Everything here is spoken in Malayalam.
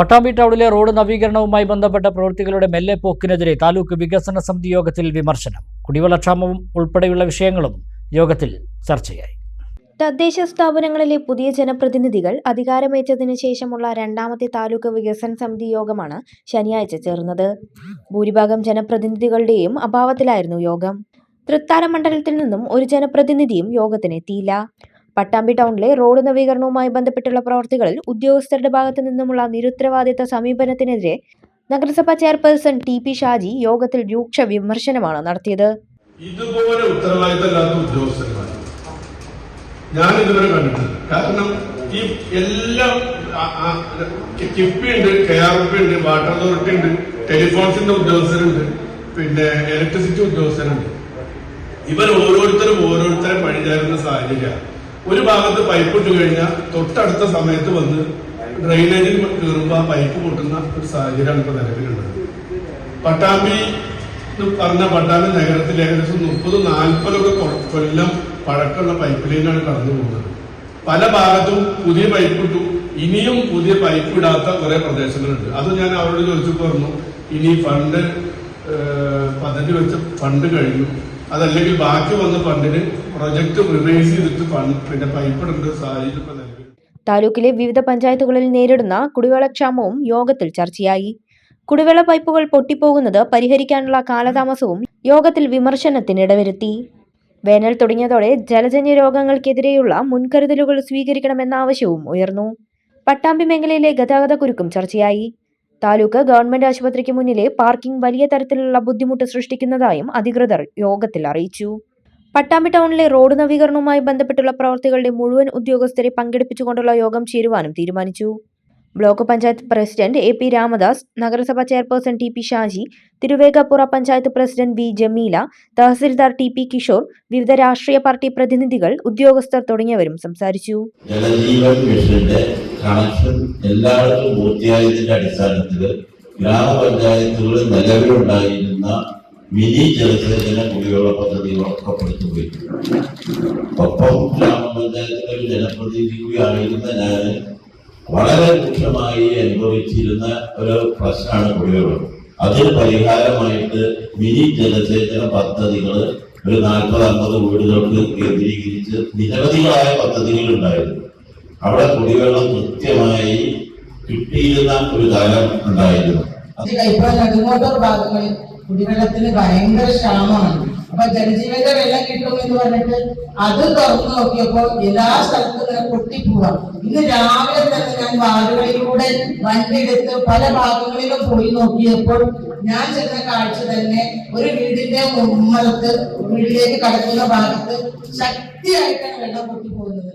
പട്ടാമ്പി ടൗണിലെ റോഡ് നവീകരണവുമായി ബന്ധപ്പെട്ട പ്രവൃത്തികളുടെ മെല്ലെ പോക്കിനെതിരെ താലൂക്ക് വികസന സമിതി യോഗത്തിൽ വിമർശനം. കുടിവെള്ളക്ഷാമവും ഉൾപ്പെടെയുള്ള വിഷയങ്ങളും യോഗത്തിൽ ചർച്ചയായി. തദ്ദേശ സ്ഥാപനങ്ങളിലെ പുതിയ ജനപ്രതിനിധികൾ അധികാരമേറ്റതിനു ശേഷമുള്ള രണ്ടാമത്തെ താലൂക്ക് വികസന സമിതി യോഗമാണ് ശനിയാഴ്ച ചേർന്നത്. ഭൂരിഭാഗം ജനപ്രതിനിധികളുടെയും അഭാവത്തിലായിരുന്നു യോഗം. തൃത്താല മണ്ഡലത്തിൽ നിന്നും ഒരു ജനപ്രതിനിധിയും യോഗത്തിനെത്തിയില്ല. പട്ടാമ്പി ടൗണിലെ റോഡ് നവീകരണവുമായി ബന്ധപ്പെട്ടുള്ള പ്രവർത്തികളിൽ ഉദ്യോഗസ്ഥരുടെ ഭാഗത്തു നിന്നുമുള്ള നിരുത്തരവാദിത്ത സമീപനത്തിനെതിരെ നഗരസഭാ ചെയർപേഴ്സൺ ടി പി ഷാജി യോഗത്തിൽ രൂക്ഷ വിമർശനമാണ് നടത്തിയത്. ഇതുപോലെ ഉത്തരവാദിത്തമില്ലാത്ത ഉദ്യോഗസ്ഥന്മാർ ഞാൻ ഇതുവരെ കണ്ടിട്ടില്ല. കാരണം ഈ എല്ലാം കിഫ്ബി ഉണ്ട് കെ ആർ പി ഉണ്ട് വാട്ടർ അതോറിറ്റി ഉണ്ട് ടെലിഫോൺസിന്റെ ഉദ്യോഗസ്ഥരുണ്ട് പിന്നെ ഇലക്ട്രിസിറ്റി ഉദ്യോഗസ്ഥരുണ്ട്. ഇവർ ഓരോരുത്തരും ഓരോരുത്തരെ പഴിചാരുന്ന സാഹചര്യമാണ്. ഒരു ഭാഗത്ത് പൈപ്പ് ഇട്ട് കഴിഞ്ഞാൽ തൊട്ടടുത്ത സമയത്ത് വന്ന് ഡ്രെയിനേജിൽ കയറുമ്പോൾ ആ പൈപ്പ് പൊട്ടുന്ന ഒരു സാഹചര്യമാണ് ഇപ്പൊ നിലവിലുള്ളത്. പട്ടാമ്പി എന്ന് പറഞ്ഞ പട്ടാമ്പി നഗരത്തിൽ ഏകദേശം മുപ്പത് നാൽപ്പതൊക്കെ കൊല്ലം പഴക്കമുള്ള പൈപ്പ് ലൈനാണ് കടന്നു പോകുന്നത്. പല ഭാഗത്തും പുതിയ പൈപ്പ് ഇട്ടു. ഇനിയും പുതിയ പൈപ്പ് ഇടാത്ത കുറെ പ്രദേശങ്ങളുണ്ട്. അത് ഞാൻ അവരോട് ചോദിച്ചു പറഞ്ഞു ഇനി ഫണ്ട് പദ്ധതി വെച്ച ഫണ്ട് കഴിഞ്ഞു. അതല്ലെങ്കിൽ ബാക്കി വന്ന ഫണ്ടിന് റിവൈസ് ചെയ്തിട്ട് താലൂക്കിലെ വിവിധ പഞ്ചായത്തുകളിൽ നേരിടുന്ന കുടിവെള്ളക്ഷാമവും യോഗത്തിൽ ചർച്ചയായി. കുടിവെള്ള പൈപ്പുകൾ പൊട്ടിപ്പോകുന്നത് പരിഹരിക്കാനുള്ള കാലതാമസവും യോഗത്തിൽ വിമർശനത്തിനിടവരുത്തി വേനൽ തുടങ്ങിയതോടെ ജലജന്യ രോഗങ്ങൾക്കെതിരെയുള്ള മുൻകരുതലുകൾ സ്വീകരിക്കണമെന്ന ആവശ്യവും ഉയർന്നു. പട്ടാമ്പി മേഖലയിലെ ഗതാഗത കുരുക്കും ചർച്ചയായി. താലൂക്ക് ഗവൺമെന്റ് ആശുപത്രിക്ക് മുന്നിലെ പാർക്കിംഗ് വലിയ തരത്തിലുള്ള ബുദ്ധിമുട്ട് സൃഷ്ടിക്കുന്നതായും അധികൃതർ യോഗത്തിൽ അറിയിച്ചു. പട്ടാമ്പി ടൗണിലെ റോഡ് നവീകരണവുമായി ബന്ധപ്പെട്ടുള്ള പ്രവർത്തികളുടെ മുഴുവൻ ഉദ്യോഗസ്ഥരെ പങ്കെടുപ്പിച്ചുകൊണ്ടുള്ള യോഗം ചേരുവാനും തീരുമാനിച്ചു. Block panchayat president A P Ramadas നഗരസഭാ chairperson T P Shaji Thiruvegappura panchayat president B Jameela tahsildar T P Kishore വിവിധ രാഷ്ട്രീയ പാർട്ടി പ്രതിനിധികൾ ഉദ്യോഗസ്ഥർ തുടങ്ങിയവരും സംസാരിച്ചു. അടിസ്ഥാനത്തിൽ ഗ്രാമപഞ്ചായത്തുകളിൽ നിലവിലുണ്ടായിരുന്ന മിനി ജലസേചന കുടിവെള്ള പദ്ധതി ഉറപ്പപ്പെടുത്തുകയും ഒപ്പം ഗ്രാമപഞ്ചായത്തുകളിൽ ജനപ്രതിനിധി കൂടിയായിരുന്ന ഞാൻ വളരെ രൂക്ഷമായി അനുഭവിച്ചിരുന്ന ഒരു പ്രശ്നമാണ് കുടിവെള്ളം. അതിന് പരിഹാരമായിട്ട് മിനി ജലസേചന പദ്ധതികൾ ഒരു നാൽപ്പത് അമ്പത് വീടുകൾക്ക് കേന്ദ്രീകരിച്ച് നിരവധികളായ പദ്ധതികൾ ഉണ്ടായിരുന്നു അവിടെ കുടിവെള്ളം കൃത്യമായി കിട്ടിയിരുന്ന ഒരു കാലം ഉണ്ടായിരുന്നു. കുടിവെള്ളത്തിന് ഭയങ്കര ക്ഷാമമാണ്. അപ്പൊ ജലജീവന്റെ വെള്ളം കിട്ടും എന്ന് പറഞ്ഞിട്ട് അത് തുറന്നു നോക്കിയപ്പോൾ എല്ലാ സ്ഥലത്തും ഇങ്ങനെ പൊട്ടിപ്പോവാ. ഇന്ന് രാവിലെ തന്നെ ഞാൻ വാർഡുകളിലൂടെ വണ്ടിയെടുത്ത് പല ഭാഗങ്ങളിലും പോയി നോക്കിയപ്പോൾ ഞാൻ ചെന്ന കാഴ്ച തന്നെ ഒരു വീടിന്റെ മുമ്മലത്ത് വീട്ടിലേക്ക് കടക്കുന്ന ഭാഗത്ത് ശക്തിയായിട്ടാണ് വെള്ളം പൊട്ടിപ്പോകുന്നത്.